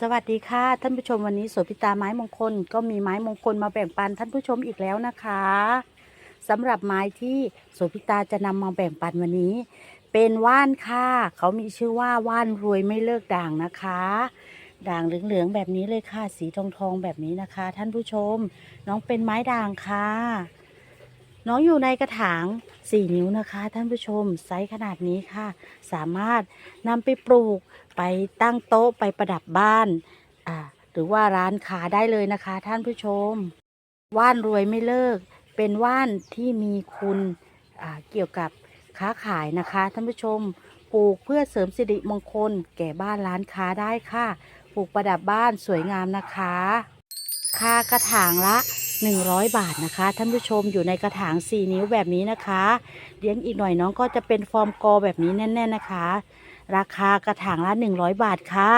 สวัสดีค่ะท่านผู้ชมวันนี้โสภิตาไม้มงคลก็มีไม้มงคลมาแบ่งปันท่านผู้ชมอีกแล้วนะคะสำหรับไม้ที่โสภิตาจะนำมาแบ่งปันวันนี้ เป็นว่านค่ะเขามีชื่อว่าว่านรวยไม่เลิกด่างนะคะ ด่างเหลืองๆแบบนี้เลยค่ะ สีทองทองๆแบบนี้นะคะ ท่านผู้ชม น้องเป็นไม้ด่างค่ะ น้องอยู่ในกระถาง 4 นิ้วนะคะ ท่านผู้ชมไซส์ขนาดนี้ค่ะ สามารถนำไปปลูกไปตั้งโต๊ะไปประดับบ้านอ่าหรือว่าร้านค้าได้เลยนะคะ ท่านผู้ชม ว่านรวยไม่เลิก เป็นว่านที่มีคุณเกี่ยวกับค้าขายนะคะ ท่านผู้ชมปลูกเพื่อเสริมสิริมงคล แก่บ้านร้านค้าได้ค่ะ ปลูกประดับบ้านสวยงามนะคะ ค่ากระถางละ 100 บาทนะคะท่านผู้ชมอยู่ในกระถาง 4 นิ้วแบบนี้นะคะเลี้ยงอีกหน่อยน้องก็จะเป็นฟอร์มกอแบบนี้แน่ๆนะคะ ราคากระถางละ 100 บาทค่ะ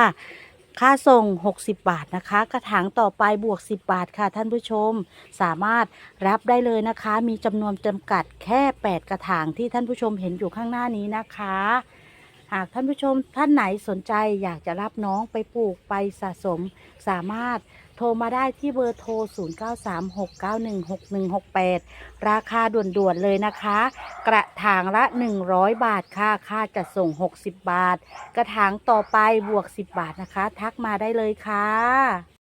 ค่าส่ง 60 บาทนะคะ กระถางต่อไปบวก 10 บาทค่ะ ท่านผู้ชมสามารถรับได้เลยนะคะ มีจำนวนจำกัดแค่ 8 กระถางที่ท่านผู้ชมเห็นอยู่ข้างหน้านี้นะคะ หากท่านผู้ชมท่านไหนสนใจอยากจะรับน้องไปปลูกไปสะสม สามารถโทรมาได้ที่เบอร์โทร 0936916168 ราคาด่วนๆเลยนะคะ กระถางละ 100 บาทค่ะ ค่าจัดส่ง 60 บาท กระถางต่อไปบวก 10 บาทนะคะ ทักมาได้เลยค่ะ